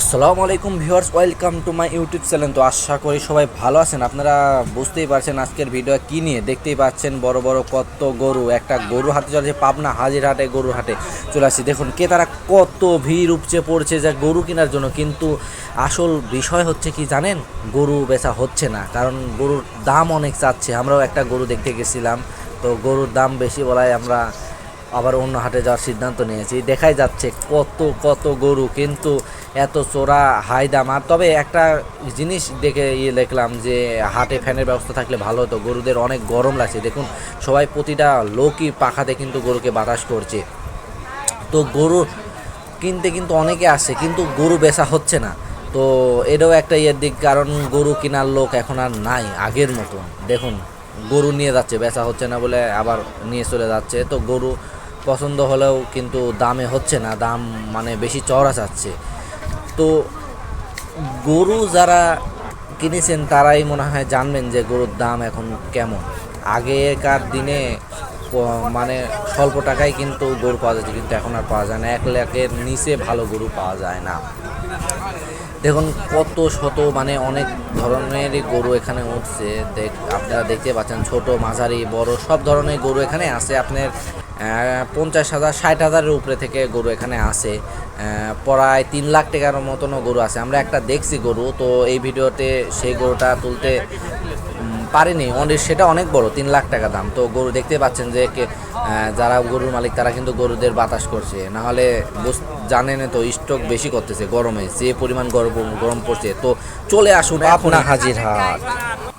আসসালামু আলাইকুম viewers, welcome to my YouTube channel. তো আশা করি সবাই ভালো আছেন। আপনারা বুঝতেই পারছেন আজকের ভিডিও কী নিয়ে? দেখতেই পাচ্ছেন বড় বড় কত গরু, একটা গরু হাতে চলেছে পাবনা হাজির হাটে গরুর হাটে চলে আসছি। দেখুন কে তারা কত ভিড় উপচে পড়ছে, যা গরু কেনার জন্য। কিন্তু আসল বিষয় হচ্ছে কি জানেন? গরু বেচা হচ্ছে না, কারণ গরুর দাম অনেক চাচ্ছে। আমরাও একটা গরু দেখতে গেছিলাম, তো গরুর দাম বেশি বলায় আমরা আবার অন্য হাটে যাওয়ার সিদ্ধান্ত নিয়েছি। দেখাই যাচ্ছে কত কত গরু কিন্তু এত চোরা হাই দাম। আর তবে একটা জিনিস দেখে ইয়ে দেখলাম যে, হাটে ফ্যানের ব্যবস্থা থাকলে ভালো হতো। গরুদের অনেক গরম লাগছে। দেখুন, সবাই প্রতিটা লোকই পাখাতে কিন্তু গরুকে বাতাস করছে। তো গরু কিনতে কিন্তু অনেকে আসে, কিন্তু গরু বেচা হচ্ছে না। তো এটাও একটা ইয়ের দিক, কারণ গরু কেনার লোক এখন আর নাই, আগের মতো দেখুন, গরু নিয়ে যাচ্ছে, বেচা হচ্ছে না বলে আবার নিয়ে চলে যাচ্ছে। তো গরু পছন্দ হলেও কিন্তু দামে হচ্ছে না, দাম মানে বেশি চড়া চাচ্ছে। তো গরু যারা কিনেছেন তারাই মনে হয় জানবেন যে গরুর দাম এখন কেমন। আগেকার দিনে মানে স্বল্প টাকায় কিন্তু গরু পাওয়া যাচ্ছে কিন্তু এখন আর পাওয়া যায় না। এক লাখের নিচে ভালো গরু পাওয়া যায় না। দেখুন, কত শত মানে অনেক ধরনেরই গরু এখানে উঠছে। দেখ, আপনারা দেখতে পাচ্ছেন ছোট, মাঝারি, বড়, সব ধরনের গরু এখানে আছে। আপনার পঞ্চাশ হাজার ষাট হাজারের উপরে থেকে গরু এখানে আছে। প্রায় তিন লাখ টাকার মতনও গরু আছে। আমরা একটা দেখছি গরু তো এই ভিডিওতে সেই গরুটা তুলতে পারিনি। অনেক সেটা অনেক বড় তিন লাখ টাকা দাম। তো গরু দেখতে পাচ্ছেন যে যারা গরুর মালিক তারা কিন্তু গরুদের বাতাস করছে। না হলে বুঝ- জানেন তো স্টক বেশি করতেছে গরমে যে পরিমাণ গরম গরম পড়ছে। তো চলে আসুন আপনার হাজির হাট।